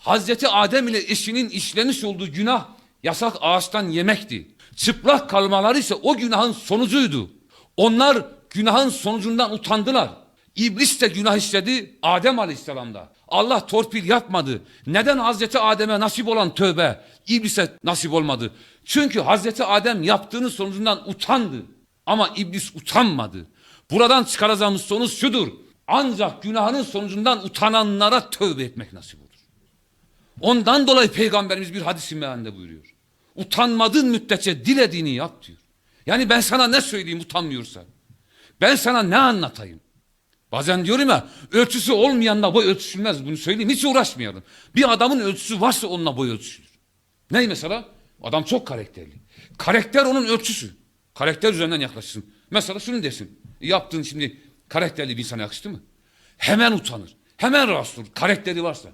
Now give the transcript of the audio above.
Hazreti Adem ile eşinin işlemiş olduğu günah yasak ağaçtan yemekti. Çıplak kalmaları ise o günahın sonucuydu. Onlar günahın sonucundan utandılar. İblis de günah işledi Adem Aleyhisselam'da. Allah torpil yapmadı. Neden Hazreti Adem'e nasip olan tövbe İblis'e nasip olmadı? Çünkü Hazreti Adem yaptığının sonucundan utandı. Ama İblis utanmadı. Buradan çıkaracağımız sonuç şudur. Ancak günahının sonucundan utananlara tövbe etmek nasip olur. Ondan dolayı Peygamberimiz bir hadis-i mealinde buyuruyor. Utanmadığın müddetçe dilediğini yap diyor. Yani ben sana ne söyleyeyim utanmıyorsan. Ben sana ne anlatayım? Bazen diyorum ya ölçüsü olmayanla boy ölçüşülmez bunu söyleyeyim hiç uğraşmayalım. Bir adamın ölçüsü varsa onunla boy ölçüşülür. Ne mesela? Adam çok karakterli. Karakter onun ölçüsü. Karakter üzerinden yaklaşsın. Mesela şunu desin. Yaptığın şimdi karakterli bir insana yakıştı mı? Hemen utanır. Hemen rahatsız olur. Karakteri varsa.